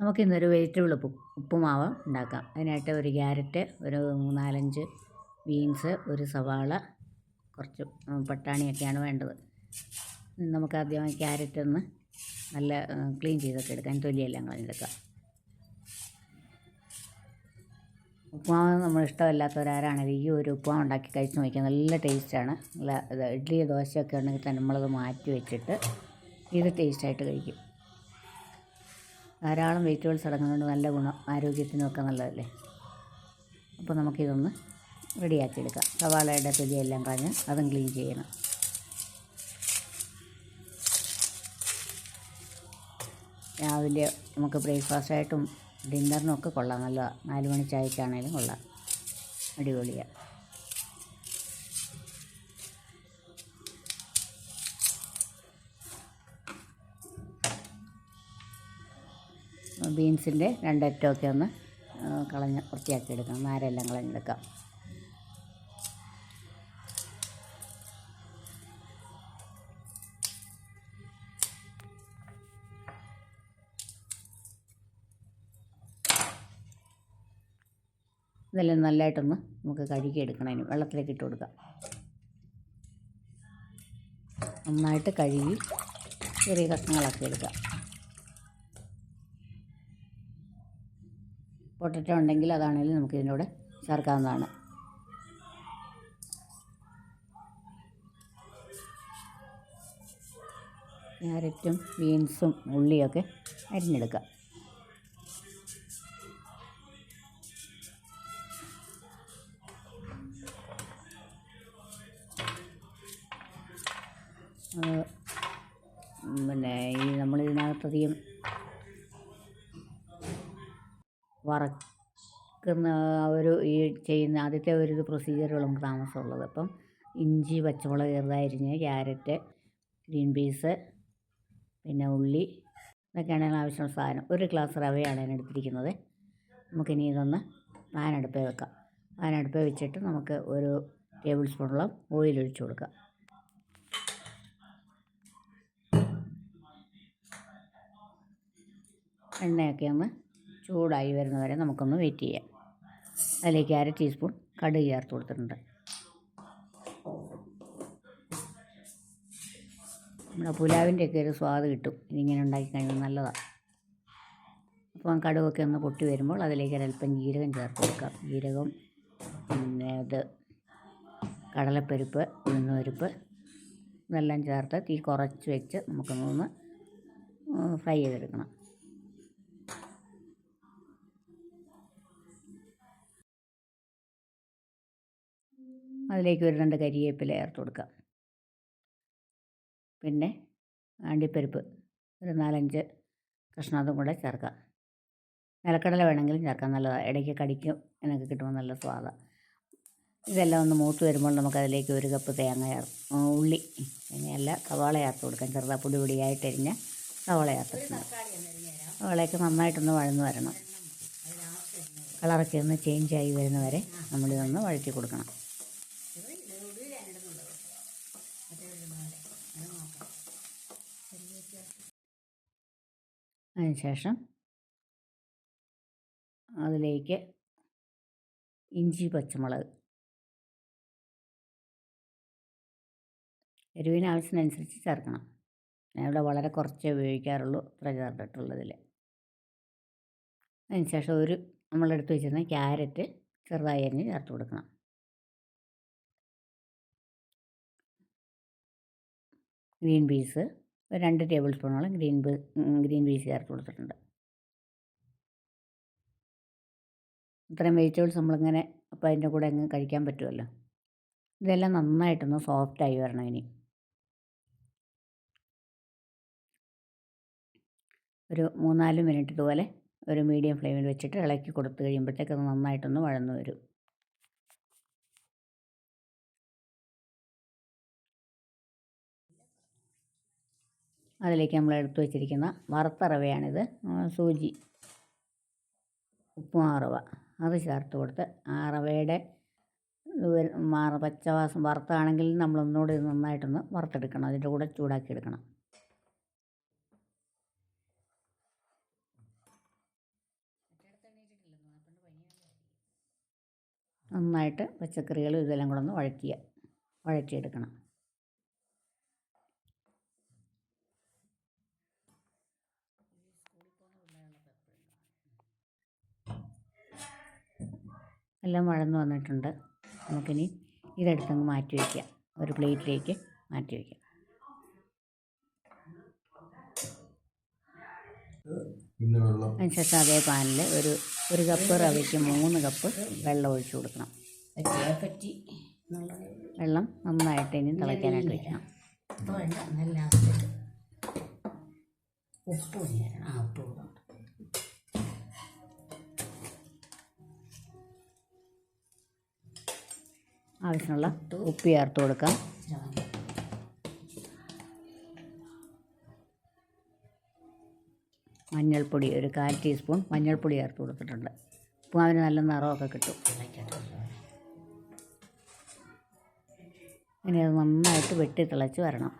നമുക്കിന്നൊരു വെജിറ്റബിൾ ഉപ്പ് ഉപ്പുമാവ് ഉണ്ടാക്കാം. അതിനായിട്ട് ഒരു ക്യാരറ്റ് ഒരു നാലഞ്ച് ബീൻസ് ഒരു സവാള കുറച്ച് പട്ടാണിയൊക്കെയാണ് വേണ്ടത്. നമുക്ക് ആദ്യമായി ക്യാരറ്റ് ഒന്ന് നല്ല ക്ലീൻ ചെയ്തൊക്കെ എടുക്കാം. തൊലിയെല്ലാം കളഞ്ഞെടുക്കാം ഉപ്പുമാവ് നമ്മൾ ഇഷ്ടമല്ലാത്തവരാരാണെങ്കിൽ ഈ ഒരു ഉപ്പുമാവ് ഉണ്ടാക്കി കഴിച്ച് നോക്കിയാൽ നല്ല ടേസ്റ്റാണ്. നല്ല ഇഡ്ഡലി ദോശയൊക്കെ ഉണ്ടെങ്കിൽ തന്നെ നമ്മളത് മാറ്റി വെച്ചിട്ട് ഇത് ടേസ്റ്റായിട്ട് കഴിക്കും. ധാരാളം വെജിറ്റബിൾസ് അടങ്ങുന്നതുകൊണ്ട് നല്ല ഗുണം ആരോഗ്യത്തിനൊക്കെ നല്ലതല്ലേ? അപ്പോൾ നമുക്കിതൊന്ന് റെഡിയാക്കി എടുക്കാം സവാളയുടെ തൊലിയെല്ലാം കളഞ്ഞ് അതും ക്ലീൻ ചെയ്യണം. രാവിലെ നമുക്ക് ബ്രേക്ക്ഫാസ്റ്റായിട്ടും ഡിന്നറിനും ഒക്കെ കൊള്ളാം. നല്ല നാല് മണി ചായക്കാണേലും കൊള്ളാം. അടിപൊളിയാണ് ബീൻസിന്റെ രണ്ടറ്റമൊക്കെ ഒന്ന് കളഞ്ഞ് വൃത്തിയാക്കി എടുക്കണം നാരെല്ലാം കളഞ്ഞെടുക്കാം. ഇതെല്ലാം നല്ലതായിട്ടൊന്ന് നമുക്ക് കഴുകി എടുക്കണം അതിന് വെള്ളത്തിലേക്ക് ഇട്ട് കൊടുക്കാം. നന്നായിട്ട് കഴുകി ചെറിയ കഷ്ണങ്ങളാക്കി എടുക്കാം. പൊട്ടറ്റോ ഉണ്ടെങ്കിൽ അതാണെങ്കിലും നമുക്ക് ഇതിന്റെ കൂടെ ചേർക്കാവുന്നതാണ്. ക്യാരറ്റും ബീൻസും ഉള്ളിയൊക്കെ അരിഞ്ഞെടുക്കാം. പിന്നെ ഈ നമ്മളിതിനകത്തധികം വറക്കുന്ന ഒരു ഈ ചെയ്യുന്ന ആദ്യത്തെ ഒരു പ്രൊസീജിയറുകൾ നമുക്ക് താമസമുള്ളത്. അപ്പം ഇഞ്ചി പച്ചമുളക് ചെറുതായിരിഞ്ഞ് ക്യാരറ്റ് ഗ്രീൻ പീസ് പിന്നെ ഉള്ളി ഇതൊക്കെയാണ് ആവശ്യമുള്ള സാധനം. ഒരു ഗ്ലാസ് റവയാണ് ഞാൻ എടുത്തിരിക്കുന്നത്. നമുക്കിനി ഇതൊന്ന് പാൻ വെക്കാം. പാൻ വെച്ചിട്ട് നമുക്ക് ഒരു ടേബിൾ സ്പൂണോളം ഓയിൽ ഒഴിച്ചു കൊടുക്കാം. എണ്ണയൊക്കെ ഒന്ന് ചൂടായി വരുന്നവരെ നമുക്കൊന്ന് വെയിറ്റ് ചെയ്യാം. അതിലേക്ക് അര ടീസ്പൂൺ കടുക് ചേർത്ത് കൊടുത്തിട്ടുണ്ട്. നമ്മുടെ പുലാവിന്റെയൊക്കെ ഒരു സ്വാദ് കിട്ടും. ഇങ്ങനെ ഉണ്ടാക്കി കഴിഞ്ഞാൽ നല്ലതാണ്. അപ്പം കടുകൊക്കെ ഒന്ന് പൊട്ടി വരുമ്പോൾ അതിലേക്ക് ഒരല്പം ജീരകം ചേർത്ത് കൊടുക്കാം. ജീരകം പിന്നെ ഇത് കടലപ്പരിപ്പ് ഉഴുന്നുപരിപ്പ് ഇതെല്ലാം ചേർത്ത് തീ കുറച്ച് വെച്ച് നമുക്കൊന്ന് ഫ്രൈ ചെയ്തെടുക്കണം. അതിലേക്ക് ഒരു രണ്ട് കരിവേപ്പില ചേർത്ത് കൊടുക്കാം പിന്നെ അണ്ടിപ്പരിപ്പ് ഒരു നാലഞ്ച് കഷ്ണം അതും കൂടെ ചേർക്കാം നിലക്കടല വേണമെങ്കിലും ചേർക്കാം. നല്ലതാണ് ഇടയ്ക്ക് കടിക്കും. എന്നൊക്കെ കിട്ടുമ്പോൾ നല്ല സ്വാദാണ് ഇതെല്ലാം ഒന്ന് മൂത്ത് വരുമ്പോൾ നമുക്കതിലേക്ക് ഒരു കപ്പ് തേങ്ങ ഉള്ളി തേങ്ങയല്ല സവാള ചേർത്ത് കൊടുക്കാം. ചെറുതാ പൊടി പൊടിയായിട്ട് അരിഞ്ഞ സവാള ചേർത്തിട്ടുണ്ട് സവാളയൊക്കെ നന്നായിട്ടൊന്ന് വഴന്ന് വരണം. കളറൊക്കെ ഒന്ന് ചേഞ്ചായി വരുന്നവരെ നമ്മളിതൊന്ന് വഴറ്റി കൊടുക്കണം. അതിനുശേഷം അതിലേക്ക് ഇഞ്ചി പച്ചമുളക്. എരിവിന് ആവശ്യത്തിനനുസരിച്ച് ചേർക്കണം. ഞാനിവിടെ വളരെ കുറച്ചേ ഉപയോഗിക്കാറുള്ളൂ ഇത്ര ചേർത്തിട്ടുള്ളതിൽ അതിനുശേഷം ഒരു നമ്മളെടുത്ത് വെച്ചിരുന്ന ക്യാരറ്റ് ചെറുതായി അരിഞ്ഞ് ചേർത്ത് കൊടുക്കണം. ഗ്രീൻ പീസ് രണ്ട് ടേബിൾ സ്പൂണോളം ഗ്രീൻ ഗ്രീൻ പീസ് ചേർത്ത് കൊടുത്തിട്ടുണ്ട്. ഇത്രയും വെജിറ്റബിൾസ് നമ്മളിങ്ങനെ അപ്പോൾ അതിന്റെ കൂടെ അങ്ങ് കഴിക്കാൻ പറ്റുമല്ലോ ഇതെല്ലാം നന്നായിട്ടൊന്ന് സോഫ്റ്റായി വരണം ഇനി. ഒരു മൂന്നാൽ മിനിറ്റ് ഇതുപോലെ ഒരു മീഡിയം ഫ്ലെയിമിൽ വെച്ചിട്ട് ഇളക്കി കൊടുത്തു കഴിയുമ്പോഴത്തേക്ക് അത് നന്നായിട്ടൊന്ന് വഴന്നു വരും. അതിലേക്ക് നമ്മൾ എടുത്തു വച്ചിരിക്കുന്ന വറുത്ത റവയാണിത് സൂജി ഉപ്പുമാ റവ. അത് ചേർത്ത് കൊടുത്ത് ആ റവയുടെ പച്ചവാസം വറുത്താണെങ്കിൽ നമ്മളൊന്നുകൂടി നന്നായിട്ടൊന്ന് വറുത്തെടുക്കണം. അതിന്റെ കൂടെ ചൂടാക്കി എടുക്കണം. നന്നായിട്ട് പച്ചക്കറികളും ഇതെല്ലാം കൂടെ ഒന്ന് വഴറ്റിയ വഴറ്റിയെടുക്കണം. എല്ലാം വഴന്ന് വന്നിട്ടുണ്ട്. നമുക്കിനി ഇതെടുത്തങ്ങ് മാറ്റി വയ്ക്കാം. ഒരു പ്ലേറ്റിലേക്ക് മാറ്റി വയ്ക്കാം. അതിനുശേഷം അതേ പാനിൽ ഒരു ഒരു കപ്പ് റവയ്ക്ക് മൂന്ന് കപ്പ് വെള്ളം ഒഴിച്ചു കൊടുക്കണം. വെള്ളം നന്നായിട്ട് ഇനി തിളയ്ക്കാനായിട്ട് വയ്ക്കണം. ഉപ്പ് ആ ഉപ്പ് ആവശ്യമുള്ള ഉപ്പ് ചേർത്ത് കൊടുക്കാം. മഞ്ഞൾപ്പൊടി ഒരു കാൽ ടീസ്പൂൺ മഞ്ഞൾപ്പൊടി ചേർത്ത് കൊടുത്തിട്ടുണ്ട്. അപ്പോൾ അവന് നല്ല നിറമൊക്കെ കിട്ടും. ഇനി അത് നന്നായിട്ട് വെട്ടി തിളച്ച് വരണം.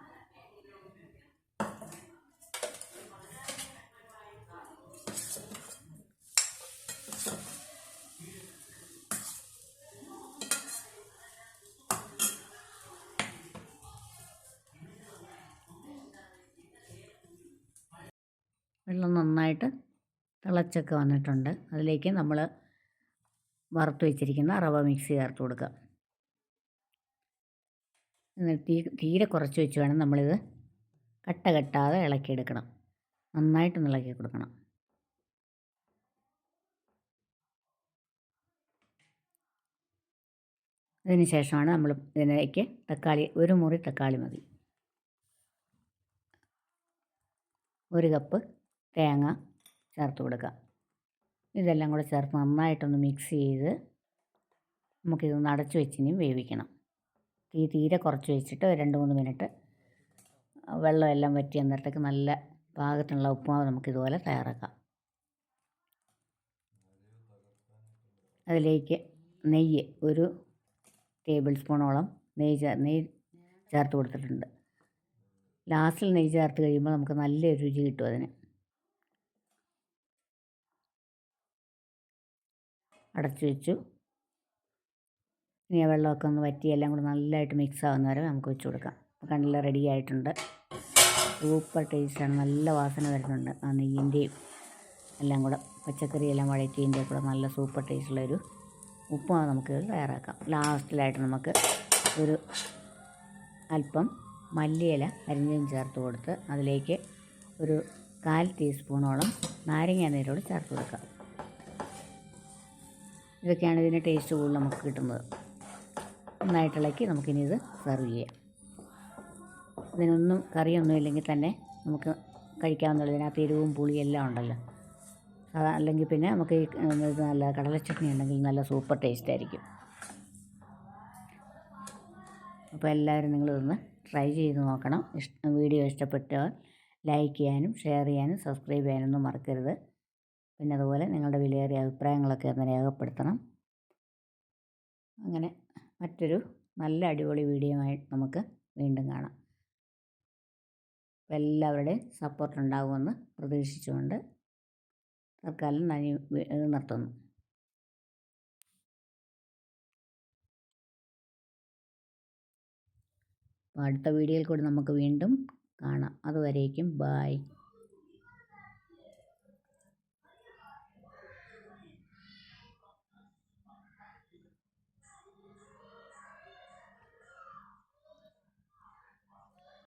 വെള്ളം നന്നായിട്ട് തിളച്ചൊക്കെ വന്നിട്ടുണ്ട്. അതിലേക്ക് നമ്മൾ വറുത്ത് വെച്ചിരിക്കുന്ന റവ മിക്സ് ചേർത്ത് കൊടുക്കുക എന്നിട്ട് തീ തീരെ കുറച്ച് വെച്ച് വേണം നമ്മളിത് കട്ട കെട്ടാതെ ഇളക്കിയെടുക്കണം നന്നായിട്ട് ഇളക്കി കൊടുക്കണം. അതിന് ശേഷമാണ് നമ്മൾ ഇതിലേക്ക് തക്കാളി ഒരു മുറി തക്കാളി മതി. ഒരു കപ്പ് തേങ്ങ ചേർത്ത് കൊടുക്കുക. ഇതെല്ലാം കൂടെ ചേർത്ത് നന്നായിട്ടൊന്ന് മിക്സ് ചെയ്ത് നമുക്കിതൊന്ന് അടച്ച് വെച്ചിനിയും വേവിക്കണം. തീ തീരെ കുറച്ച് വെച്ചിട്ട് രണ്ട് മൂന്ന് മിനിറ്റ് വെള്ളമെല്ലാം വറ്റി അന്നേരത്തേക്ക് നല്ല പാകത്തിനുള്ള ഉപ്പുമാവ് നമുക്കിതുപോലെ തയ്യാറാക്കാം. അതിലേക്ക് നെയ്യ് ഒരു ടേബിൾ സ്പൂണോളം നെയ്യ് ചേർ നെയ്യ് ചേർത്ത് കൊടുത്തിട്ടുണ്ട്. ലാസ്റ്റിൽ നെയ്യ് ചേർത്ത് കഴിയുമ്പോൾ നമുക്ക് നല്ല രുചി കിട്ടും അതിന്. അടച്ചു വെച്ചു. ഇനി ആ വെള്ളമൊക്കെ ഒന്ന് വറ്റി എല്ലാം കൂടെ നല്ലതായിട്ട് മിക്സ് ആവുന്ന വരെ നമുക്ക് വെച്ച് കൊടുക്കാം. കണ്ടില്ല റെഡി ആയിട്ടുണ്ട്. സൂപ്പർ ടേസ്റ്റാണ് നല്ല വാസന വരുന്നുണ്ട് ആ നെയ്യിന്റെയും എല്ലാം കൂടെ. പച്ചക്കറി എല്ലാം വഴറ്റിയതിന്റെ കൂടെ നല്ല സൂപ്പർ ടേസ്റ്റുള്ള ഒരു ഉപ്പുമാവ് നമുക്ക് തയ്യാറാക്കാം. ലാസ്റ്റിലായിട്ട് നമുക്ക് ഒരു അല്പം മല്ലിയില അരിഞ്ഞും ചേർത്ത് കൊടുത്ത് അതിലേക്ക് ഒരു കാൽ ടീസ്പൂണോളം നാരങ്ങ നീരോട് ചേർത്ത് കൊടുക്കാം. ഇതൊക്കെയാണ് ഇതിന്റെ ടേസ്റ്റ് കൂടുതൽ നമുക്ക് കിട്ടുന്നത്. നന്നായിട്ടിളക്കി നമുക്കിനി ഇത് സെർവ് ചെയ്യാം. ഇതിനൊന്നും കറിയൊന്നും ഇല്ലെങ്കിൽ തന്നെ നമുക്ക് കഴിക്കാവുന്നുള്ളൂ ഇതിനകത്ത് എരിവും പുളിയും എല്ലാം ഉണ്ടല്ലോ. അത് അല്ലെങ്കിൽ പിന്നെ നമുക്ക് നല്ല കടലച്ചട്നി ഉണ്ടെങ്കിൽ നല്ല സൂപ്പർ ടേസ്റ്റ് ആയിരിക്കും. അപ്പോൾ എല്ലാവരും നിങ്ങളിതൊന്ന് ട്രൈ ചെയ്ത് നോക്കണം. ഇഷ്ട വീഡിയോ ഇഷ്ടപ്പെട്ടാൽ ലൈക്ക് ചെയ്യാനും ഷെയർ ചെയ്യാനും സബ്സ്ക്രൈബ് ചെയ്യാനൊന്നും മറക്കരുത്. പിന്നെ അതുപോലെ നിങ്ങളുടെ വിലയേറിയ അഭിപ്രായങ്ങളൊക്കെ ഒന്ന് രേഖപ്പെടുത്തണം. അങ്ങനെ മറ്റൊരു നല്ല അടിപൊളി വീഡിയോയുമായി നമുക്ക് വീണ്ടും കാണാം. എല്ലാവരുടെയും സപ്പോർട്ട് ഉണ്ടാകുമെന്ന് പ്രതീക്ഷിച്ചുകൊണ്ട് തൽക്കാലം നനി നിർത്തുന്നു. അടുത്ത വീഡിയോയിൽ കൂടി നമുക്ക് വീണ്ടും കാണാം. അതുവരേക്കും ബായ്